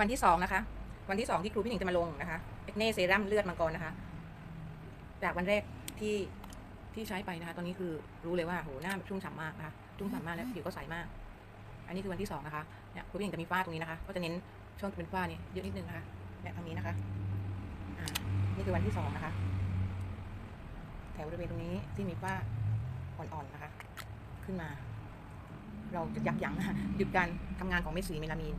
วันที่สองนะคะ วันที่สองที่ครูพี่หนิงจะมาลงนะคะเอ็กเน่เซรั่มเลือดมังกรนะคะ จากวันแรกที่ที่ใช้ไปนะคะ ตอนนี้คือรู้เลยว่าโหหน้าชุ่มฉ่ำมากนะคะชุ่มฉ่ำมากแล้วผิวก็ใสมาก อันนี้คือวันที่สองนะคะเนี่ยครูพี่หนิงจะมีฝ้าตรงนี้นะคะ ก็จะเน้นช่วงเป็นฝ้าเนี่ยเยอะนิดนึงนะคะเนี่ยทางนี้นะคะอ่านี่คือวันที่สองนะคะแถวบริเวณตรงนี้ที่มีฝ้าอ่อนๆนะคะ ขึ้นมา เราจะยับยั้งนหยุดการทำงานของเม็ดสีเมลามีน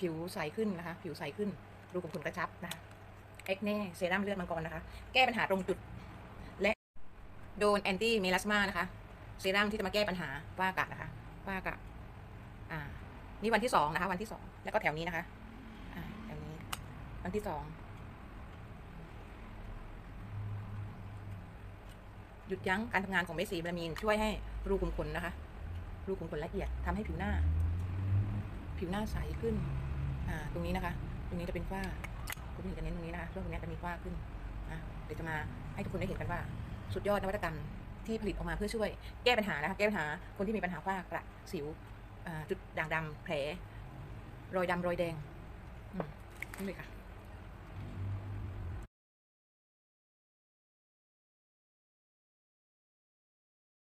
ผิวใสขึ้นนะคะ ผิวใสขึ้น รูขุมขนกระชับนะคะเอ็กเน่เซรั่มเลือดมังกรนะคะ แก้ปัญหาตรงจุด และโดนแอนตี้เมลาสมานะคะ เซรั่มที่จะมาแก้ปัญหาฝ้ากระนะคะฝ้ากระอ่า นี่วันที่สองนะคะ วันที่สองแล้วก็แถวนี้นะคะอ่าแถวนี้ วันที่สองหยุดยั้งการทำงานของเม็ดสีเมลามีนช่วยให้รูขุมขนนะคะ รูขุมขนละเอียดทำให้ผิวหน้า ผิวหน้าใสขึ้น อ่าตรงนี้นะคะ ตรงนี้จะเป็นฝ้าคุณผู้หญิงจะเน้นตรงนี้นะคะช่วงตรงนี้จะมีฝ้าขึ้นนะเดี๋ยวจะมาให้ทุกคนได้เห็นกันว่า สุดยอดนวัตกรรมที่ผลิตออกมาเพื่อช่วยแก้ปัญหานะคะแก้ปัญหาคนที่มีปัญหาฝ้ากระสิวจุดด่างดำแผล รอยดำรอยแดงอืมนี่เลยค่ะ